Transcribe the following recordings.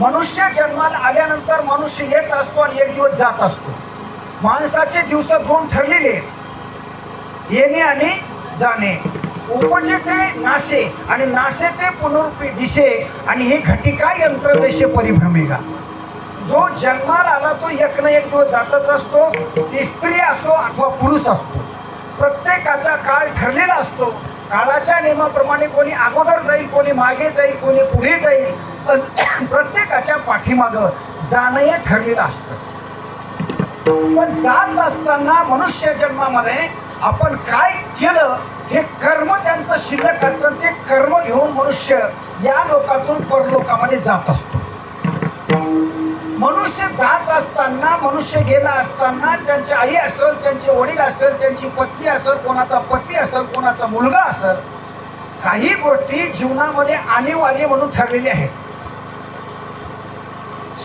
मनुष्य जन्माला आल्यानंतर मनुष्य येत असतो आणि एक दिवस जात असतो. माणसाचे दिवस दोन ठरलेले आहेत. येणे आणि जाणे. उपजे ते नाशे आणि नाशे ते पुनरुपी दिशे आणि हे घटिका यंत्रदेशे परिभ्रमेगा. जो जन्माला आला तो एक ना एक दिवस जातच असतो ती स्त्री असो अथवा पुरुष असतो. प्रत्येकाचा काळ ठरलेला असतो. काळाच्या नियमाप्रमाणे कोणी अगोदर जाईल कोणी मागे जाईल कोणी पुढे जाईल. प्रत्येकाच्या पाठीमागं जाणं हे ठरलेलं असतं. पण जात असताना मनुष्य जन्मामध्ये आपण काय केलं हे कर्म त्यांचं शिल्लक असतं. ते कर्म घेऊन मनुष्य या लोकातून परलोकामध्ये जात असतो. मनुष्य जात असताना मनुष्य गेला असताना त्यांची आई असेल त्यांचे वडील असेल त्यांची पत्नी असेल कोणाचा पती असेल कोणाचा मुलगा असेल काही गोष्टी जीवनामध्ये अनिवार्य म्हणून ठरलेल्या आहेत.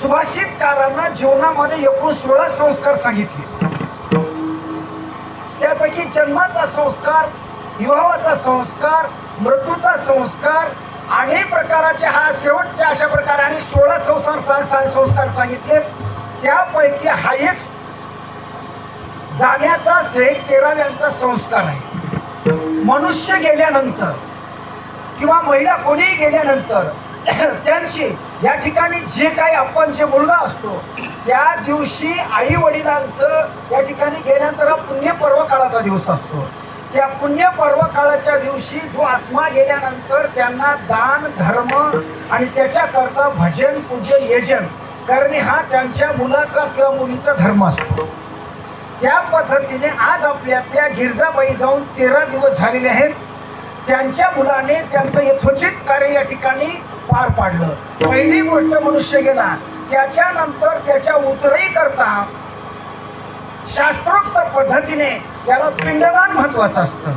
सुभाषितकारांना जीवनामध्ये एकूण सोळा संस्कार सांगितले. त्यापैकी जन्माचा संस्कार विवाहाचा संस्कार मृत्यूचा संस्कार अनेक प्रकाराचे हा शेवटच्या अशा प्रकारे आणि सोळा संस्कार संस्कार सांगितले. त्यापैकी हा एक जाण्याचा शेख तेराव्यांचा संस्कार आहे. मनुष्य गेल्यानंतर किंवा महिला कोणीही गेल्यानंतर त्यांची या ठिकाणी जे काही आपण जे मुलगा असतो त्या दिवशी आई वडिलांचं या ठिकाणी गेल्यानंतर हा पुण्य पर्व काळाचा दिवस असतो. त्या पुण्य पर्व काळाच्या दिवशी जो आत्मा गेल्यानंतर त्यांना दान धर्म आणि त्याच्याकरता भजन पूजन यजन करणे हा त्यांच्या मुलाचा किंवा मुलीचा धर्म असतो. त्या पद्धतीने आज आपल्या त्या गिरजाबाई जाऊन तेरा दिवस झालेले आहेत. त्यांच्या मुलाने त्यांचं यथोचित कार्य या ठिकाणी पार पाडलं. पहिली गोष्ट मनुष्य गेला त्याच्यानंतर त्याच्या उतरही करता शास्त्रोक्त पद्धतीने याला पिंडदान महत्वाचं असतं.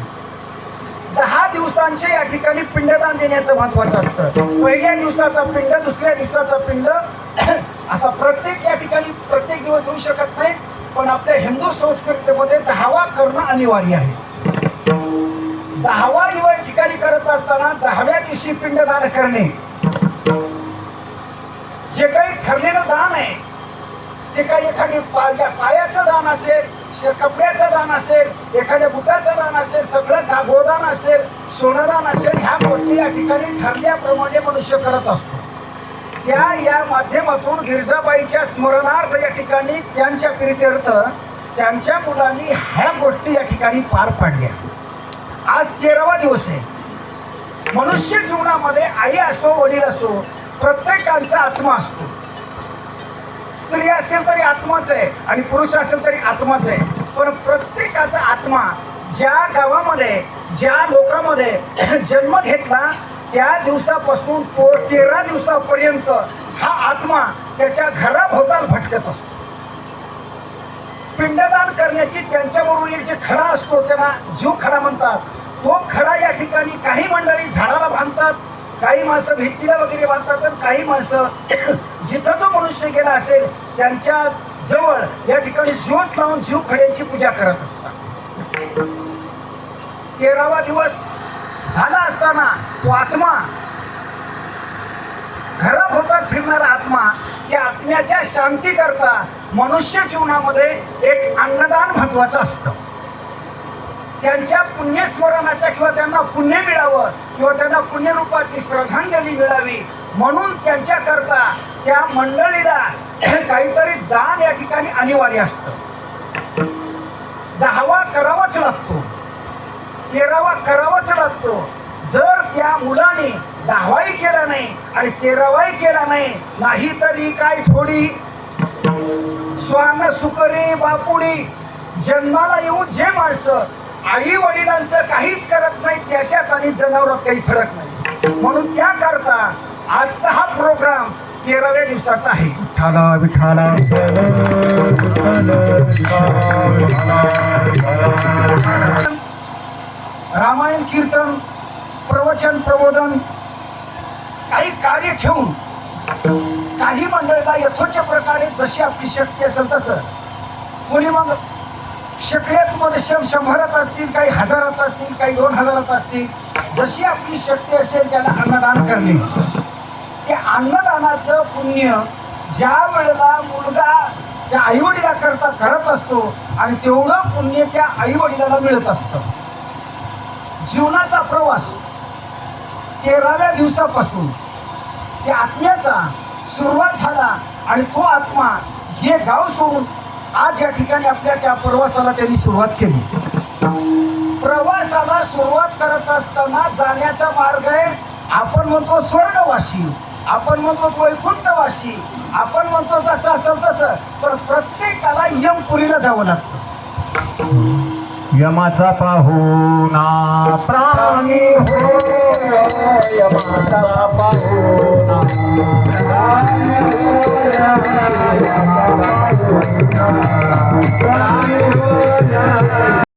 दहा दिवसांचे या ठिकाणी पिंडदान देण्याचं महत्वाचं असतं. पहिल्या दिवसाचा पिंड दुसऱ्या दिवसाचा पिंड असा प्रत्येक या ठिकाणी प्रत्येक दिवस देऊ शकत नाही पण आपल्या हिंदू संस्कृतीमध्ये दहावा करणं अनिवार्य आहे. दहावा या ठिकाणी करत असताना दहाव्या दिवशी पिंडदान करणे. जे काही ठरलेलं दान आहे ते काही एखादी पाया पायाचं दान असेल श- कपड्याचं दान असेल एखाद्या बुटाचं दान असेल सगळं दागोदान असेल सोनदान असेल ह्या गोष्टी या ठिकाणी ठरल्याप्रमाणे मनुष्य करत असतो. त्या या माध्यमातून गिरजाबाईच्या स्मरणार्थ या ठिकाणी त्यांच्या प्रित्यर्थ त्यांच्या मुलांनी ह्या गोष्टी या ठिकाणी पार पाडल्या. आज तेरावा दिवस आहे. मनुष्य जीवनामध्ये आई असो वडील असो प्रत्येकांचा आत्मा असतो. स्त्री असेल तरी आत्माच आहे आणि पुरुष असेल तरी आत्माच आहे. पण प्रत्येकाचा आत्मा ज्या गावामध्ये ज्या लोकांमध्ये जन्म घेतला त्या दिवसापासून तो तेरा दिवसापर्यंत हा आत्मा त्याच्या घराभोवताल भटकत असतो. पिंडदान करण्याची त्यांच्याबरोबर जे खडा असतो त्यांना जीव खडा म्हणतात. तो खडा या ठिकाणी. काही मंडळी झाडाला बांधतात काही माणसं भिंतीला वगैरे बांधतात तर काही माणसं जिथं तो मनुष्य गेला असेल त्यांच्या जवळ या ठिकाणी ज्योत लावून जीव खड्यांची पूजा करत असतात. तेरावा दिवस झाला असताना तो आत्मा घराभोवतात फिरणारा आत्मा त्या आत्म्याच्या शांती करता मनुष्य जीवनामध्ये एक अन्नदान महत्वाचं असतं. त्यांच्या पुण्यस्मरणाच्या किंवा त्यांना पुण्य मिळावं किंवा त्यांना पुण्यरूपाची श्रद्धांजली मिळावी म्हणून त्यांच्याकरता त्या मंडळीला काहीतरी दान या ठिकाणी अनिवार्य असतं. दहावा करावाच लागतो. तेरावा करावाच लागतो. जर त्या मुलाने दहावाही केला नाही आणि तेरावाही केला नाही नाही तरी काय थोडी? स्वान सुकरी बापुडी जन्माला येऊन जे माणसं आई वडिलांचं काहीच करत नाही त्याच्यात आणि जनावरात काही फरक नाही. म्हणून त्याकरता आजचा हा प्रोग्राम तेराव्या दिवसाचा आहे. विठाला विठाला रामायण कीर्तन प्रवचन प्रबोधन काही कार्य ठेवून काही मंडळीला यथोच्या प्रकारे जशी आपली शक्ती असेल तसं कोणी मग शकल्यात मध्ये शं शंभरात असतील काही हजारात असतील काही दोन हजारात असतील जशी आपली शक्ती असेल त्याला अन्नदान करणे. ते अन्नदानाचं पुण्य ज्या वेळेला मुलगा त्या आईवडिलाकरता करता करत असतो आणि तेवढं पुण्य त्या आईवडिलाला मिळत असतं. जीवनाचा प्रवास तेराव्या दिवसापासून त्या आत्म्याचा सुरुवात झाला आणि तो आत्मा हे गाव सोडून आज या ठिकाणी आपल्या त्या प्रवासाला त्यांनी सुरुवात केली. प्रवासाला सुरुवात करत असताना जाण्याचा मार्ग आहे आपण म्हणतो स्वर्गवासी आपण म्हणतो वैकुंठवासी आपण म्हणतो तसं असं तसं पण प्रत्येकाला यमपुरीला जावं लागतं. यमाचा पाहुना प्राणी हो यमाचा पाहुना